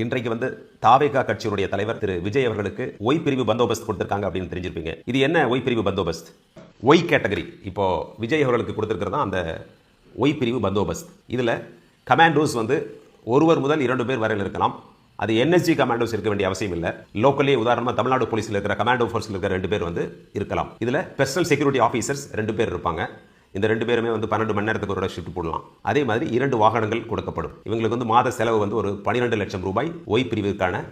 இன்றைக்கு வந்து தாவேகா கட்சியினுடைய தலைவர் திரு விஜய் அவர்களுக்கு ஒய் பிரிவு பந்தோபஸ்த் கொடுத்திருக்காங்க அப்படின்னு தெரிஞ்சிருப்பீங்க. இது என்ன ஒய் பிரிவு பந்தோபஸ்த்? Y category. இப்போ விஜய் அவர்களுக்கு கொடுத்துருக்கிறது தான் அந்த ஒய் பிரிவு பந்தோபஸ்த். இதில் கமாண்டோஸ் வந்து ஒருவர் முதல் இரண்டு பேர் வரையில் இருக்கலாம். அது என்எஸ்ஜி கமாண்டோஸ் இருக்க வேண்டிய அவசியம் இல்லை. லோக்கலே உதாரணமாக தமிழ்நாடு போலீஸில் இருக்கிற கமாண்டோ ஃபோர்ஸில் இருக்கிற ரெண்டு பேர் வந்து இருக்கலாம். இதில் பெர்சனல் செக்யூரிட்டி ஆஃபீஸர்ஸ் ரெண்டு பேர் இருப்பாங்க. இந்த ரெண்டு பேருமே வந்து பன்னெண்டு மணி நேரத்துக்கு ஒரு ஷிஃப்ட் போடலாம். அதே மாதிரி இரண்டு வாகனங்கள் கொடுக்கப்படும். இவங்களுக்கு வந்து மாத செலவு வந்து ஒரு பன்னிரெண்டு லட்சம் ரூபாய் ஒய் பிரிவுக்கான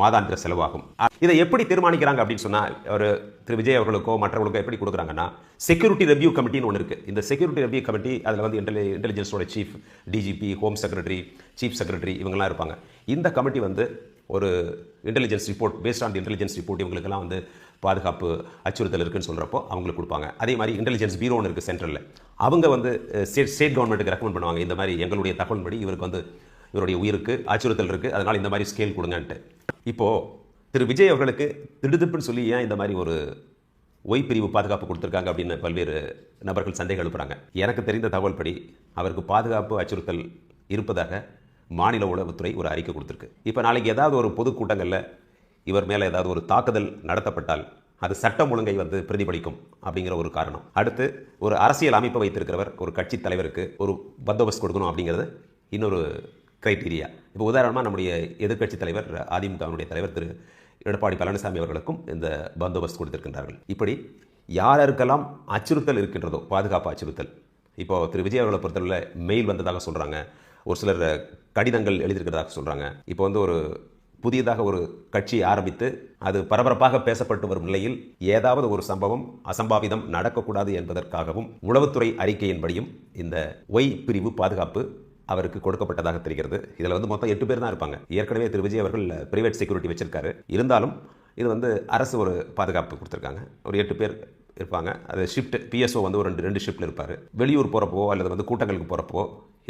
மாதாந்திர செலவாகும். இதை எப்படி தீர்மானிக்கிறாங்க அப்படின்னு சொன்னால் ஒரு திரு விஜய் அவர்களுக்கோ மற்றவர்களுக்கோ எப்படி கொடுக்குறாங்கன்னா செக்யூரிட்டி ரெவ்யூ கமிட்டின்னு ஒன்று இருக்குது இந்த செக்யூரிட்டி ரெவ்யூ கமிட்டி அதில் வந்து இன்டெலி இன்டெலிஜென்ஸோட chief DGP home secretary chief secretary இவங்கெல்லாம் இருப்பாங்க. இந்த கமிட்டி வந்து ஒரு intelligence report based on intelligence report இவங்களுக்கெல்லாம் வந்து பாதுகாப்பு அச்சுறுத்தல் இருக்குன்னு சொல்கிறப்போ அவங்களுக்கு கொடுப்பாங்க. அதே மாதிரி இன்டெலிஜென்ஸ் பீரோன்னு இருக்குது சென்ட்ரலில் அவங்க வந்து ஸ்டேட் ஸ்டேட் கவர்மெண்ட்டுக்கு ரெக்கமெண்ட் பண்ணுவாங்க. இந்த மாதிரி எங்களுடைய தகவல்படி இவருக்கு வந்து இவருடைய உயிருக்கு அச்சுறுத்தல் இருக்குது அதனால் இந்த மாதிரி ஸ்கேல் கொடுங்கன்ட்டு. இப்போது திரு விஜய் அவர்களுக்கு திடுதிப்புன்னு சொல்லி ஏன் இந்த மாதிரி ஒரு ஒய் பிரிவு பாதுகாப்பு கொடுத்துருக்காங்க அப்படின்னு பல்வேறு நபர்கள் சந்தேகம் எழுப்புறாங்க. எனக்கு தெரிந்த தகவல் படி அவருக்கு பாதுகாப்பு அச்சுறுத்தல் இருப்பதாக மாநில உளவுத்துறை ஒரு அறிக்கை கொடுத்துருக்கு. இப்போ நாளைக்கு ஏதாவது ஒரு பொதுக்கூட்டங்களில் இவர் மேலே ஏதாவது ஒரு தாக்குதல் நடத்தப்பட்டால் அது சட்டம் ஒழுங்கை வந்து பிரதிபலிக்கும் அப்படிங்கிற ஒரு காரணம். அடுத்து ஒரு அரசியல் அமைப்பு வைத்திருக்கிறவர் ஒரு கட்சி தலைவருக்கு ஒரு பந்தோபஸ்த் கொடுக்கணும் அப்படிங்கிறது இன்னொரு கிரைட்டீரியா இப்போ உதாரணமாக நம்முடைய எதிர்க்கட்சி தலைவர் அதிமுகவினுடைய தலைவர் திரு. எடப்பாடி பழனிசாமி அவர்களுக்கும் இந்த பந்தோபஸ்த் கொடுத்திருக்கின்றார்கள். இப்படி யாருக்கெல்லாம் அச்சுறுத்தல் இருக்கின்றதோ பாதுகாப்பு அச்சுறுத்தல் இப்போ திரு. விஜய் அவர்களை பொறுத்தவரை மெயில் வந்ததாக சொல்கிறாங்க ஒரு சிலர் கடிதங்கள் எழுதியிருக்கிறதாக சொல்கிறாங்க இப்போ வந்து ஒரு புதியதாக ஒரு கட்சி ஆரம்பித்து அது பரபரப்பாக பேசப்பட்டு வரும் நிலையில் ஏதாவது ஒரு சம்பவம் அசம்பாவிதம் நடக்கக்கூடாது என்பதற்காகவும் உளவுத்துறை அறிக்கையின்படியும் இந்த ஒய் பிரிவு பாதுகாப்பு அவருக்கு கொடுக்கப்பட்டதாக தெரிகிறது. இதில் வந்து மொத்தம் எட்டு பேர் தான் இருப்பாங்க. ஏற்கனவே திரு விஜய் அவர்கள் பிரைவேட் செக்யூரிட்டி வச்சிருக்காரு. இருந்தாலும் இது வந்து அரசு ஒரு பாதுகாப்பு கொடுத்துருக்காங்க. ஒரு எட்டு பேர் இருப்பாங்க. அது ஷிஃப்ட் பிஎஸ்ஓ வந்து ஒரு ரெண்டு ரெண்டு ஷிஃப்ட்டில் இருப்பார். வெளியூர் போகிறப்போ அல்லது வந்து கூட்டங்களுக்கு போகிறப்போ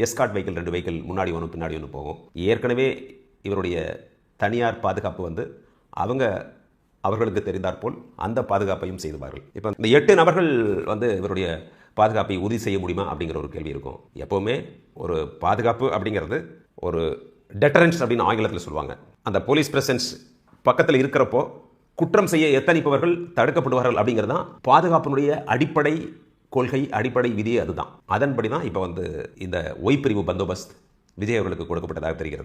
எஸ்காட் வெஹிக்கிள் ரெண்டு வெஹிக்கிள் முன்னாடி ஒன்று பின்னாடி ஒன்று போகும். ஏற்கனவே இவருடைய தனியார் பாதுகாப்பு வந்து அவங்க அவர்களுக்கு தெரிந்தாற்போல் அந்த பாதுகாப்பையும் செய்துவார்கள். இப்போ இந்த எட்டு நபர்கள் வந்து இவருடைய பாதுகாப்பை உறுதி செய்ய முடியுமா அப்படிங்கிற ஒரு கேள்வி இருக்கும். எப்போவுமே ஒரு பாதுகாப்பு அப்படிங்கிறது ஒரு டெட்டரன்ஸ் அப்படின்னு ஆங்கிலத்தில் சொல்லுவாங்க. அந்த போலீஸ் பிரசன்ஸ் பக்கத்தில் இருக்கிறப்போ குற்றம் செய்ய எத்தனிப்பவர்கள் தடுக்கப்படுவார்கள் அப்படிங்கிறது தான் பாதுகாப்பினுடைய அடிப்படை கொள்கை அடிப்படை விதி அதுதான். அதன்படி தான் இப்போ வந்து இந்த ஒய்பிரிவு பந்தோபஸ்த் விஜய் அவர்களுக்கு கொடுக்கப்பட்டதாக தெரிகிறது.